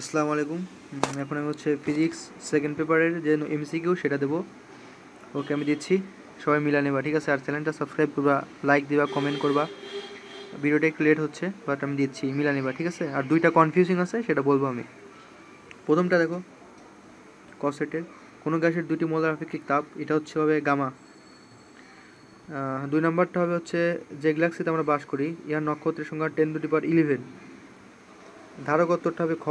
আসসালামু আলাইকুম। এখন আমি হচ্ছে ফিজিক্স সেকেন্ড পেপারের যে এমসিকিউ সেটা দেবো। ওকে, আমি দিচ্ছি। সবাই মিলা নেবা, ঠিক আছে? আর চ্যানেলটা সাবস্ক্রাইব করবা লাইক দিবা কমেন্ট করবা। ভিডিওটা একটু লেট হচ্ছে বাট আমি দিচ্ছি, মিলা নেবা, ঠিক আছে? আর দুইটা কনফিউজিং আছে, সেটা বলব আমি। প্রথমটা দেখো কসেটের কোনো গ্যাসের দুটি মোলার আপেক্ষিক তাপ, এটা হচ্ছে হবে গামা। দুই নম্বরটা হবে হচ্ছে যে গ্যালাক্সিতে আমরা বাস করি ইয়ার নক্ষত্রের সংখ্যা টেন টু পার ইলেভেন ধারকত্বটা হবে খ।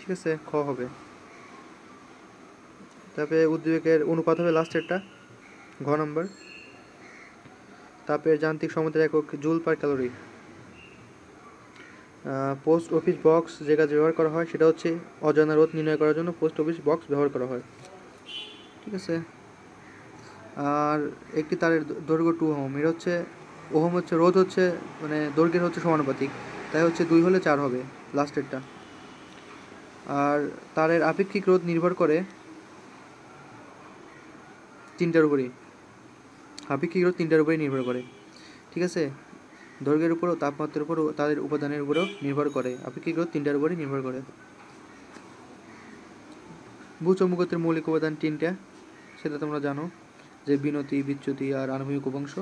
ঠিক আছে, খ হবে। তারপরে উদ্বেগের অনুপাত হবে লাস্টেরটা ঘ নম্বর। তারপরে যান্ত্রিক সমতার একক joule per calorie post office box যে কাজে ব্যবহার করা হয়, সেটা হচ্ছে অজানা রোধ নির্ণয় করার জন্য পোস্ট অফিস বক্স ব্যবহার করা হয়। ঠিক আছে? আর একটি তারের দৈর্ঘ্য টু হোম এটা হচ্ছে ওহম হচ্ছে রোধ হচ্ছে মানে দৈর্ঘ্যের হচ্ছে সমানুপাতিক। তাই হচ্ছে দুই হলে চার হবে লাস্টেরটা আর তারের আপেক্ষিক রোধ নির্ভর করে তিনটার উপরেই। আপেক্ষিক রোধ তিনটার উপরেই নির্ভর করে। ঠিক আছে? দৈর্ঘ্যের উপরও, তাপমাত্রার উপরও, তাদের উপাদানের উপরেও নির্ভর করে। আপেক্ষিক রোধ তিনটার উপরেই নির্ভর করে। ভূচৌম্বকত্বের মৌলিক উপাদান তিনটা, সেটা তোমরা জানো, যে বিনতি, বিচ্যুতি আর আনুভূমিক উপাংশ।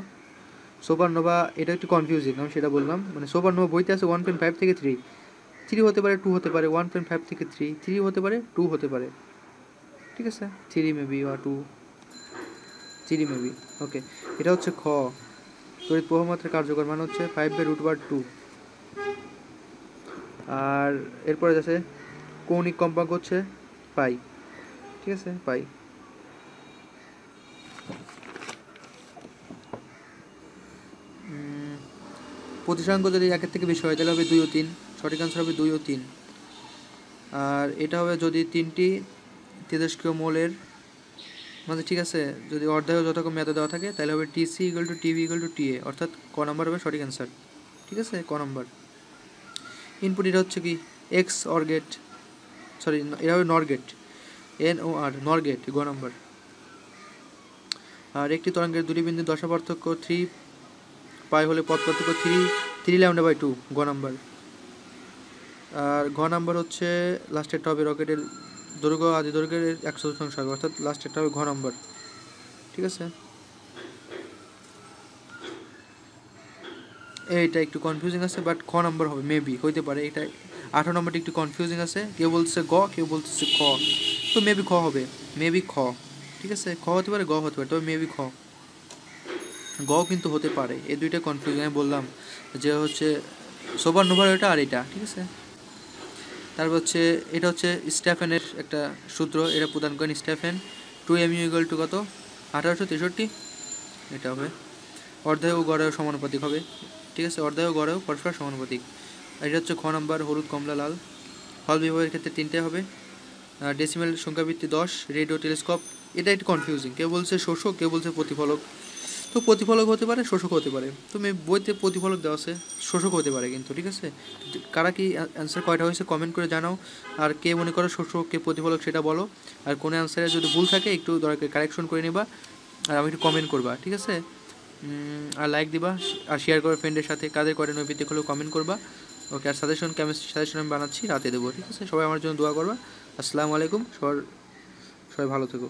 সোপারনোভা এটা একটু কনফিউজিং আমি সেটা বললাম। মানে সোপারনোভা বইতে আছে ওয়ান পয়েন্ট ফাইভ থেকে থ্রি থ্রি হতে পারে টু হতে পারে ওয়ান পয়েন্ট ফাইভ থেকে থ্রি থ্রি হতে পারে টু হতে পারে। ঠিক আছে? থ্রি মেবি বা টু থ্রি মেবি ওকে এটা হচ্ছে খ। তড়িৎ প্রবাহমাত্রা কার্যকর মান হচ্ছে ফাইভ বাই রুট বার টু আর এরপরে আছে কৌণিক কম্পাঙ্ক হচ্ছে পাই। ঠিক আছে? পাই। প্রতিসরাঙ্ক যদি একের থেকে বেশি হয়, তাহলে হবে দুই ও তিন। সঠিক আনসার হবে দুই ও তিন। আর এটা হবে যদি তিনটি তেজস্ক্রিয় মৌলের মানে ঠিক আছে, যদি অর্ধায় যতক্ষণ মেয়াদে দেওয়া থাকে, তাহলে হবে TC equal to TV equal to TA অর্থাৎ ক নাম্বার হবে সঠিক অ্যান্সার ঠিক আছে? ক নাম্বার ইনপুট এটা হচ্ছে কি? এক্স অর গেট সরি এটা হবে নর গেট এন ও আর নর গেট গ নাম্বার আর একটি তরঙ্গের দুটি বিন্দু দশা পার্থক্য থ্রি পাই হলে পথ পার্থক্য three three lambda by two গ নাম্বার আর ঘ নাম্বার হচ্ছে লাস্টেরটা হবে রকেটের দৈর্ঘ্য আদি দৈর্ঘ্যের একশো শতাংশ হবে, অর্থাৎ লাস্টেরটা হবে ঘ নাম্বার। ঠিক আছে? এইটা একটু কনফিউজিং আছে বাট খ নাম্বার হবে মেবি হইতে পারে। এটা আঠারো নম্বরটা একটু কনফিউজিং আছে। কেউ বলছে গ, কেউ বলতেছে খ। তো মেবি খ হবে। মেবি খ। ঠিক আছে? খ হতে পারে, গ হতে পারে, তবে মেবি খ। গ কিন্তু হতে পারে। এই দুইটা কনফিউজিং আমি বললাম যে হচ্ছে সোবার নোভার এটা আর এটা। ঠিক আছে? তারপর হচ্ছে, এটা হচ্ছে স্ট্যাফেনের একটা সূত্র, এটা প্রদান করেন Stefan. Two M U two কত? আঠারোশো তেষট্টি? এটা হবে। অর্ধায় ও গড়ায় সমানুপাতিক হবে। ঠিক আছে, অর্ধায় ও গড়ায় পরস্পর সমানুপাতিক এটা হচ্ছে খ নম্বর, হলুদ, কমলা, লাল। হল বিভাগের ক্ষেত্রে তিনটে হবে। ডেসিমেল সংখ্যাভিত্তি দশ, রেডিও টেলিস্কোপ। এটা একটু কনফিউজিং কেউ বলছে শোষক, কেউ বলছে প্রতিফলক। তো প্রতিফলক হতে পারে, শোষক হতে পারে। তো মে বইতে প্রতিফলক দেওয়া আছে, শোষক হতে পারে কিন্তু, ঠিক আছে? কারা কি অ্যান্সার কয়টা হয়েছে কমেন্ট করে জানাও। আর কে মনে করো শোষক, কে প্রতিফলক সেটা বলো। আর কোনো অ্যান্সারে যদি ভুল থাকে, একটু দরকার কারেকশন করে নেবা। আর আমি একটু কমেন্ট করবা, ঠিক আছে? আর লাইক দিবা, আর শেয়ার করো ফ্রেন্ডের সাথে, কাদের করে নৈবিত্তিক হলেও কমেন্ট করবা। ওকে আর সাজেশন কেমিস্ট্রি সাজেশন আমি বানাচ্ছি, রাতে দেবো, ঠিক আছে? সবাই আমার জন্য দোয়া করবা। আসসালামু আলাইকুম, সবার, সবাই ভালো থেকো।